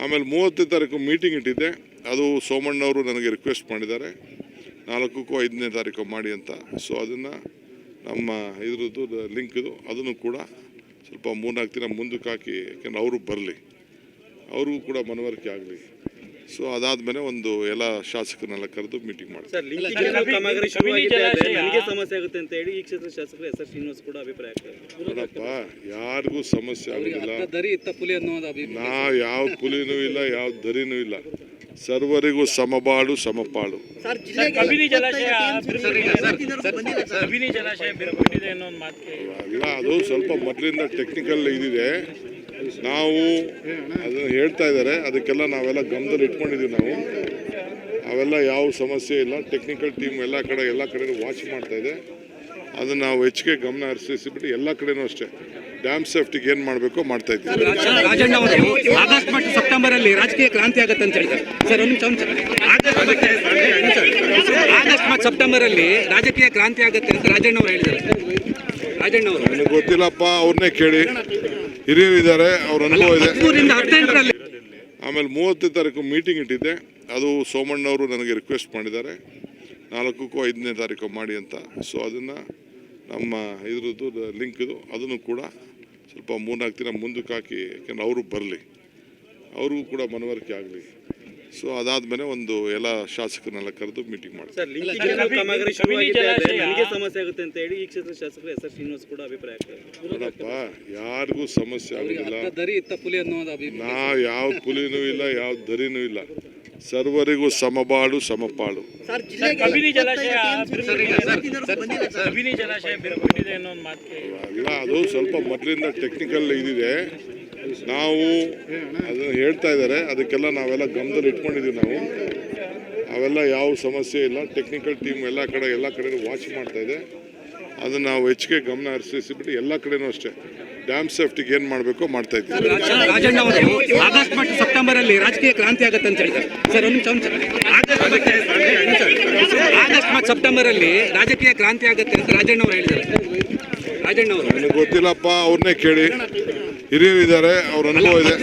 ಆಮೇಲೆ ಮೂವತ್ತನೇ ತಾರೀಕು ಮೀಟಿಂಗ್ ಇಟ್ಟಿದ್ದೆ. ಅದು ಸೋಮಣ್ಣವರು ನನಗೆ ರಿಕ್ವೆಸ್ಟ್ ಮಾಡಿದ್ದಾರೆ. ನಾಲ್ಕಕ್ಕೂ ಐದನೇ ತಾರೀಕು ಮಾಡಿ ಅಂತ. ಸೊ ಅದನ್ನು ನಮ್ಮ ಇದ್ರದ್ದು ಲಿಂಕ್ದು ಅದನ್ನು ಕೂಡ ಸ್ವಲ್ಪ ಮೂರ್ನಾಲ್ಕು ದಿನ ಮುಂದಕ್ಕೆ ಹಾಕಿ, ಯಾಕೆಂದ್ರೆ ಅವರು ಬರಲಿ. ಅವ್ರಿಗೂ ಕೂಡ ಮನವರಿಕೆ ಆಗಲಿ. ಸೊ ಅದಾದಮೇಲೆ ಒಂದು ಎಲ್ಲ ಶಾಸಕರನ್ನೆಲ್ಲ ಕರೆದು ಮೀಟಿಂಗ್ ಮಾಡ್ತಾರೆ ಸಮಸ್ಯೆ ಆಗುತ್ತೆ ಅಂತ ಹೇಳಿ ಈ ಕ್ಷೇತ್ರದ ಶಾಸಕರು ಎಸ್ ಆರ್ ಶ್ರೀನಿವಾಸ್ ಕೂಡ ಅಭಿಪ್ರಾಯ ಆಗ್ತಾರೆ ನೋಡಪ್ಪ ಯಾರಿಗೂ ಸಮಸ್ಯೆ ಆಗೋದಿಲ್ಲ. ದರಿ ಇತ್ತ ಪುಲಿ ಅನ್ನೋದು ಅಭಿಪ್ರಾಯ. ನಾ ಯಾವ ಪುಲಿನೂ ಇಲ್ಲ ಯಾವ ದರಿನೂ ಇಲ್ಲ. ಸರ್ವರಿಗೂ ಸಮಬಾಳು ಸಮಪಾಳು. ಇಲ್ಲ. ಅಲ್ಲ ಅದು ಸ್ವಲ್ಪ ಮೊದಲಿಂದ ಟೆಕ್ನಿಕಲ್ ಇದಿದೆ. ನಾವು ಅದನ್ನು ಹೇಳ್ತಾ ಇದ್ದಾರೆ. ಅದಕ್ಕೆಲ್ಲ ನಾವೆಲ್ಲ ಗಮನದಲ್ಲಿ ಇಟ್ಕೊಂಡಿದ್ದೀವಿ ನಾವು. ಅವೆಲ್ಲ ಯಾವ ಸಮಸ್ಯೆ ಇಲ್ಲ. ಟೆಕ್ನಿಕಲ್ ಟೀಮ್ ಎಲ್ಲ ಕಡೆ ಎಲ್ಲ ಕಡೆ ವಾಚ್ ಮಾಡ್ತಾ ಇದೆ. ಅದನ್ನು ನಾವು ಹೆಚ್ಚಿಗೆ ಗಮನ ಹರಿಸಿಬಿಟ್ಟು ಎಲ್ಲ ಕಡೆನೂ ಅಷ್ಟೇ. ಡ್ಯಾಮ್ ಸೇಫ್ಟಿಗೆ ಏನು ಮಾಡಬೇಕು ಮಾಡ್ತಾ ಇದ್ದೀವಿ. ಆಗಸ್ಟ್ ಮತ್ತು ಸೆಪ್ಟೆಂಬರ್ ಅಲ್ಲಿ ರಾಜಕೀಯ ಕ್ರಾಂತಿ ಆಗುತ್ತೆ ಅಂತ ಹೇಳ್ತಾರೆ ಸರ್. ಆಗಸ್ಟ್ ಮತ್ತು ಸೆಪ್ಟೆಂಬರ್ ಅಲ್ಲಿ ರಾಜಕೀಯ ಕ್ರಾಂತಿ ಆಗುತ್ತೆ ಅಂತ ರಾಜಣ್ಣ ಅವರು ಹೇಳಿದ್ದಾರೆ. ರಾಜಣ್ಣ ಅವರು. ನನಗೆ ಗೊತ್ತಿಲ್ಲಪ್ಪ ಅವ್ರನ್ನೇ ಕೇಳಿ. ಹಿರಿಯರು ಇದ್ದಾರೆ ಅವ್ರ ಅನುಭವ ಇದೆ. ಆಮೇಲೆ ಮೂವತ್ತನೇ ತಾರೀಕು ಮೀಟಿಂಗ್ ಇಟ್ಟಿದ್ದೆ. ಅದು ಸೋಮಣ್ಣವರು ನನಗೆ ರಿಕ್ವೆಸ್ಟ್ ಮಾಡಿದ್ದಾರೆ. ನಾಲ್ಕಕ್ಕೂ ಐದನೇ ತಾರೀಕು ಮಾಡಿ ಅಂತ. ಸೊ ಅದನ್ನು ನಮ್ಮ ಇದ್ರದ್ದು ಲಿಂಕ್ದು ಅದನ್ನು ಕೂಡ ಸ್ವಲ್ಪ ಮೂರ್ನಾಲ್ಕು ದಿನ ಮುಂದಕ್ಕೆ ಹಾಕಿ ಯಾಕೆಂದ್ರೆ ಅವರು ಬರಲಿ. ಅವ್ರಿಗೂ ಕೂಡ ಮನವರಿಕೆ ಆಗಲಿ. ಸೊ ಅದಾದಮೇಲೆ ಒಂದು ಎಲ್ಲ ಶಾಸಕರನ್ನೆಲ್ಲ ಕರೆದು ಮೀಟಿಂಗ್ ಮಾಡಿ ಸರ್ ಲಿಂಕ್ ಕಾಮಗಾರಿ ನನಗೆ ಸಮಸ್ಯೆ ಆಗುತ್ತೆ ಅಂತ ಹೇಳಿ ಈ ಕ್ಷೇತ್ರದ ಶಾಸಕರು ಎಸ್ ಆರ್ ಶ್ರೀನಿವಾಸ್ ಕೂಡ ಅಭಿಪ್ರಾಯ ಆಗ್ತಾರೆ. ನೋಡಪ್ಪ ಯಾರಿಗೂ ಸಮಸ್ಯೆ ಆಗೋದಿಲ್ಲ. ದರಿ ಇತ್ತ ಪುಲಿ ಅನ್ನೋದು ಅಭಿಪ್ರಾಯ. ನಾ ಯಾವ ಪುಲಿನೂ ಇಲ್ಲ ಯಾವ ದರಿನೂ ಇಲ್ಲ. ಸರ್ವರಿಗೂ ಸಮಬಾಳು ಸಮಪಾಳು. ಅಲ್ಲ ಅದು ಸ್ವಲ್ಪ ಮೊದಲಿಂದ ಟೆಕ್ನಿಕಲ್ ಇದಿದೆ. ನಾವು ಅದನ್ನು ಹೇಳ್ತಾ ಇದ್ದಾರೆ. ಅದಕ್ಕೆಲ್ಲ ನಾವೆಲ್ಲ ಗಮನದಲ್ಲಿ ಇಟ್ಕೊಂಡಿದ್ದೀವಿ ನಾವು. ಅವೆಲ್ಲ ಯಾವ ಸಮಸ್ಯೆ ಇಲ್ಲ. ಟೆಕ್ನಿಕಲ್ ಟೀಮ್ ಎಲ್ಲ ಕಡೆ ಎಲ್ಲ ಕಡೆ ವಾಚ್ ಮಾಡ್ತಾ ಇದೆ. ಅದನ್ನು ನಾವು ಹೆಚ್ಚಿಗೆ ಗಮನ ಹರಿಸಿಬಿಟ್ಟು ಎಲ್ಲ ಕಡೆನೂ ಅಷ್ಟೇ. ಡ್ಯಾಮ್ ಸೇಫ್ಟಿಗೆ ಏನು ಮಾಡಬೇಕು ಮಾಡ್ತಾ ಇದ್ದೀವಿ. ಆಗಸ್ಟ್ ಮತ್ತು ಸೆಪ್ಟೆಂಬರ್ ಅಲ್ಲಿ ರಾಜಕೀಯ ಕ್ರಾಂತಿ ಆಗುತ್ತೆ ಅಂತ ಹೇಳ್ತಾರೆ ಸರ್ ಒಂದು. ಆಗಸ್ಟ್ ಮತ್ತು ಸೆಪ್ಟೆಂಬರ್ ಅಲ್ಲಿ ರಾಜಕೀಯ ಕ್ರಾಂತಿ ಆಗುತ್ತೆ ಅಂತ ರಾಜಣ್ಣ ಅವರು ಹೇಳಿದ್ದಾರೆ. ರಾಜಣ್ಣ ಅವರು. ನನಗೆ ಗೊತ್ತಿಲ್ಲಪ್ಪ ಅವ್ರನ್ನೇ ಕೇಳಿ. ಹಿರಿಯರು ಇದ್ದಾರೆ ಅವ್ರ ಅನುಭವ ಇದೆ.